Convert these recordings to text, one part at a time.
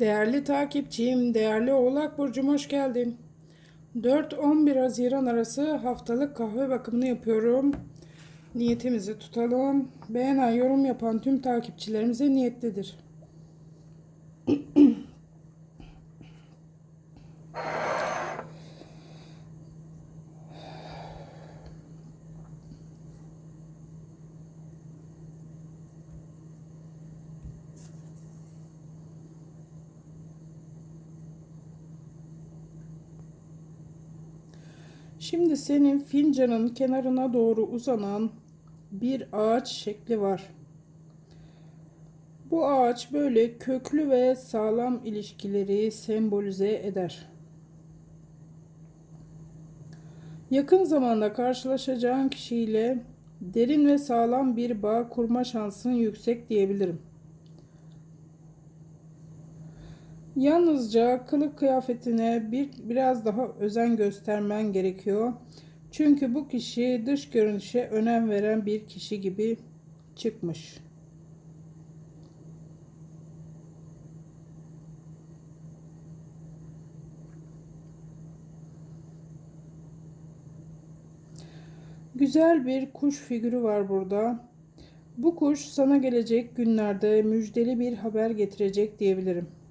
Değerli takipçim, değerli Oğlak Burcu'm hoş geldin. 4-11 Haziran arası haftalık kahve bakımını yapıyorum. Niyetimizi tutalım. Beğenen, yorum yapan tüm takipçilerimize niyetlidir. Şimdi senin fincanın kenarına doğru uzanan bir ağaç şekli var. Bu ağaç böyle köklü ve sağlam ilişkileri sembolize eder. Yakın zamanda karşılaşacağın kişiyle derin ve sağlam bir bağ kurma şansın yüksek diyebilirim. Yalnızca kılık kıyafetine bir biraz daha özen göstermen gerekiyor. Çünkü bu kişi dış görünüşe önem veren bir kişi gibi çıkmış. Güzel bir kuş figürü var burada. Bu kuş sana gelecek günlerde müjdeli bir haber getirecek diyebilirim.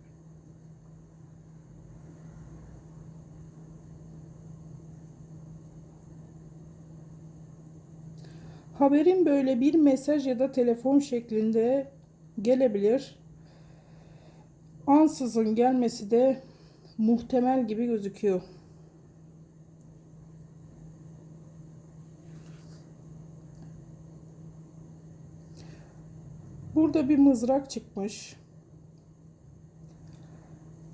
Haberin böyle bir mesaj ya da telefon şeklinde gelebilir. Ansızın gelmesi de muhtemel gibi gözüküyor. Burada bir mızrak çıkmış.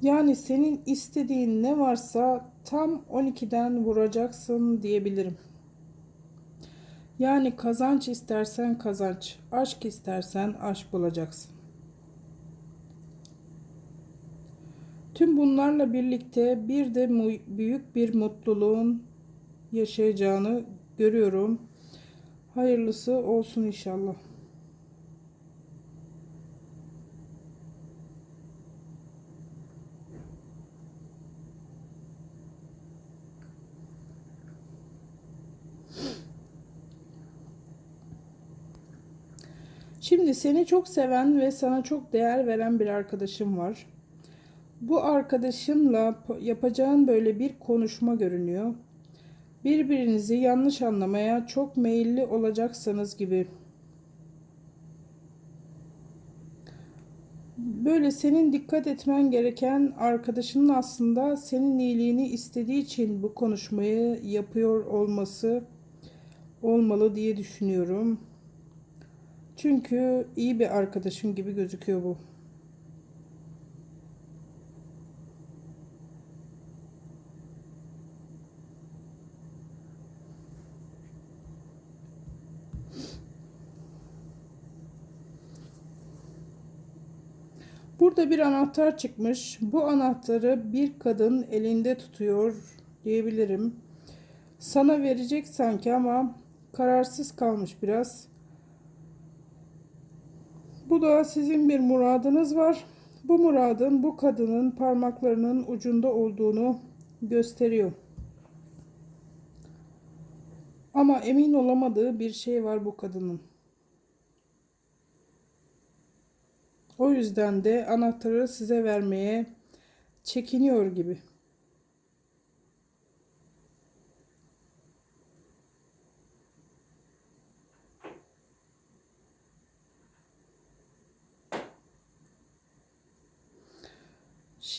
Yani senin istediğin ne varsa tam 12'den vuracaksın diyebilirim. Yani kazanç istersen kazanç, aşk istersen aşk bulacaksın. Tüm bunlarla birlikte bir de büyük bir mutluluğun yaşayacağını görüyorum. Hayırlısı olsun inşallah. Şimdi seni çok seven ve sana çok değer veren bir arkadaşım var. Bu arkadaşınla yapacağın böyle bir konuşma görünüyor. Birbirinizi yanlış anlamaya çok meyilli olacaksınız gibi. Böyle senin dikkat etmen gereken arkadaşının aslında senin iyiliğini istediği için bu konuşmayı yapıyor olması olmalı diye düşünüyorum. Çünkü iyi bir arkadaşım gibi gözüküyor bu. Burada bir anahtar çıkmış. Bu anahtarı bir kadın elinde tutuyor diyebilirim. Sana verecek sanki ama kararsız kalmış biraz. Bu da sizin bir muradınız var. Bu muradın bu kadının parmaklarının ucunda olduğunu gösteriyor. Ama emin olamadığı bir şey var bu kadının. O yüzden de anahtarı size vermeye çekiniyor gibi.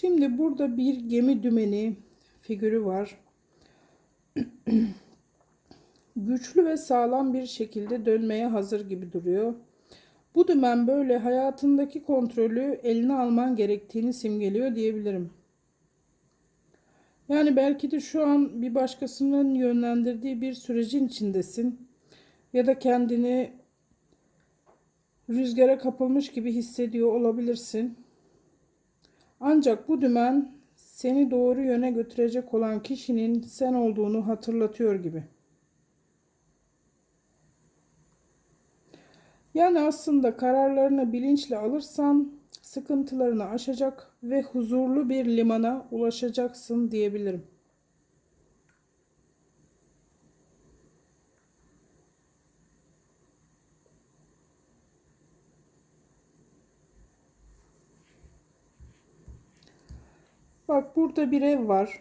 Şimdi burada bir gemi dümeni figürü var. Güçlü ve sağlam bir şekilde dönmeye hazır gibi duruyor. Bu dümen böyle hayatındaki kontrolü eline alman gerektiğini simgeliyor diyebilirim. Yani belki de şu an bir başkasının yönlendirdiği bir sürecin içindesin. Ya da kendini rüzgara kapılmış gibi hissediyor olabilirsin. Ancak bu dümen seni doğru yöne götürecek olan kişinin sen olduğunu hatırlatıyor gibi. Yani aslında kararlarını bilinçle alırsan sıkıntılarını aşacak ve huzurlu bir limana ulaşacaksın diyebilirim. Bak burada bir ev var.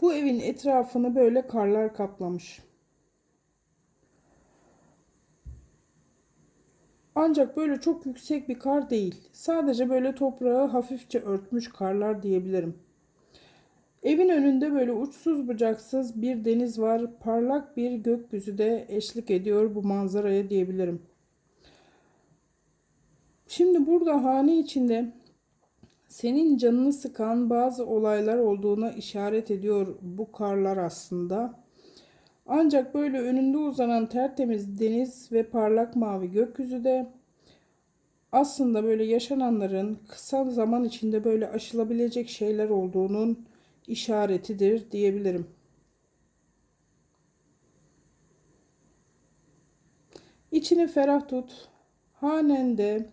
Bu evin etrafını böyle karlar kaplamış. Ancak böyle çok yüksek bir kar değil. Sadece böyle toprağı hafifçe örtmüş karlar diyebilirim. Evin önünde böyle uçsuz bucaksız bir deniz var. Parlak bir gökyüzü de eşlik ediyor bu manzaraya diyebilirim. Şimdi burada hane içinde senin canını sıkan bazı olaylar olduğuna işaret ediyor bu karlar aslında. Ancak böyle önünde uzanan tertemiz deniz ve parlak mavi gökyüzü de aslında böyle yaşananların kısa zaman içinde böyle aşılabilecek şeyler olduğunun işaretidir diyebilirim. İçini ferah tut. Hanende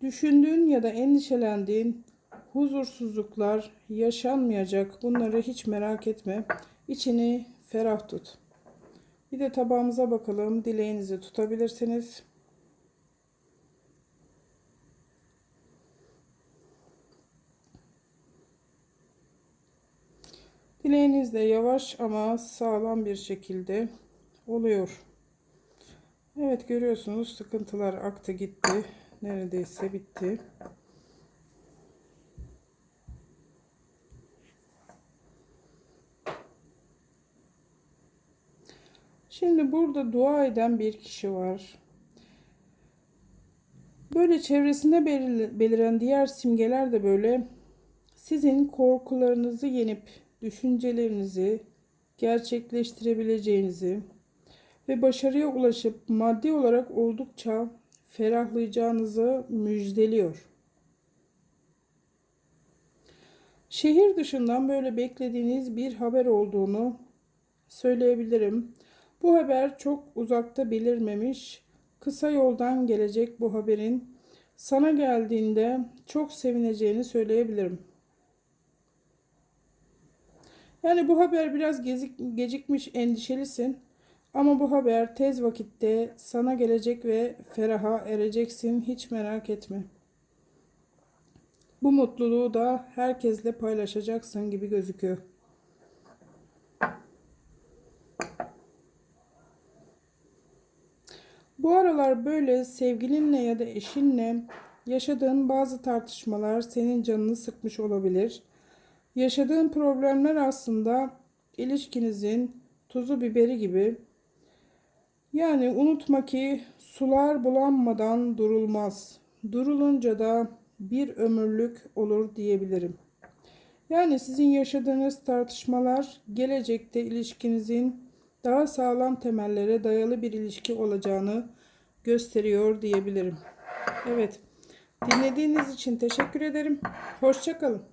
düşündüğün ya da endişelendiğin huzursuzluklar yaşanmayacak. Bunları hiç merak etme. İçini ferah tut. Bir de tabağımıza bakalım. Dileğinizi tutabilirsiniz. Dileğiniz de yavaş ama sağlam bir şekilde oluyor. Evet görüyorsunuz sıkıntılar aktı gitti. Neredeyse bitti. Şimdi burada dua eden bir kişi var. Böyle çevresinde beliren diğer simgeler de böyle sizin korkularınızı yenip düşüncelerinizi gerçekleştirebileceğinizi ve başarıya ulaşıp maddi olarak oldukça ferahlayacağınızı müjdeliyor. Şehir dışından böyle beklediğiniz bir haber olduğunu söyleyebilirim. Bu haber çok uzakta belirmemiş, kısa yoldan gelecek bu haberin sana geldiğinde çok sevineceğini söyleyebilirim. Yani bu haber biraz gezik, gecikmiş, endişelisin. Ama bu haber tez vakitte sana gelecek ve feraha ereceksin. Hiç merak etme. Bu mutluluğu da herkesle paylaşacaksın gibi gözüküyor. Bu aralar böyle sevgilinle ya da eşinle yaşadığın bazı tartışmalar senin canını sıkmış olabilir. Yaşadığın problemler aslında ilişkinizin tuzu biberi gibi. Yani unutma ki sular bulanmadan durulmaz. Durulunca da bir ömürlük olur diyebilirim. Yani sizin yaşadığınız tartışmalar gelecekte ilişkinizin daha sağlam temellere dayalı bir ilişki olacağını gösteriyor diyebilirim. Evet. Dinlediğiniz için teşekkür ederim. Hoşçakalın.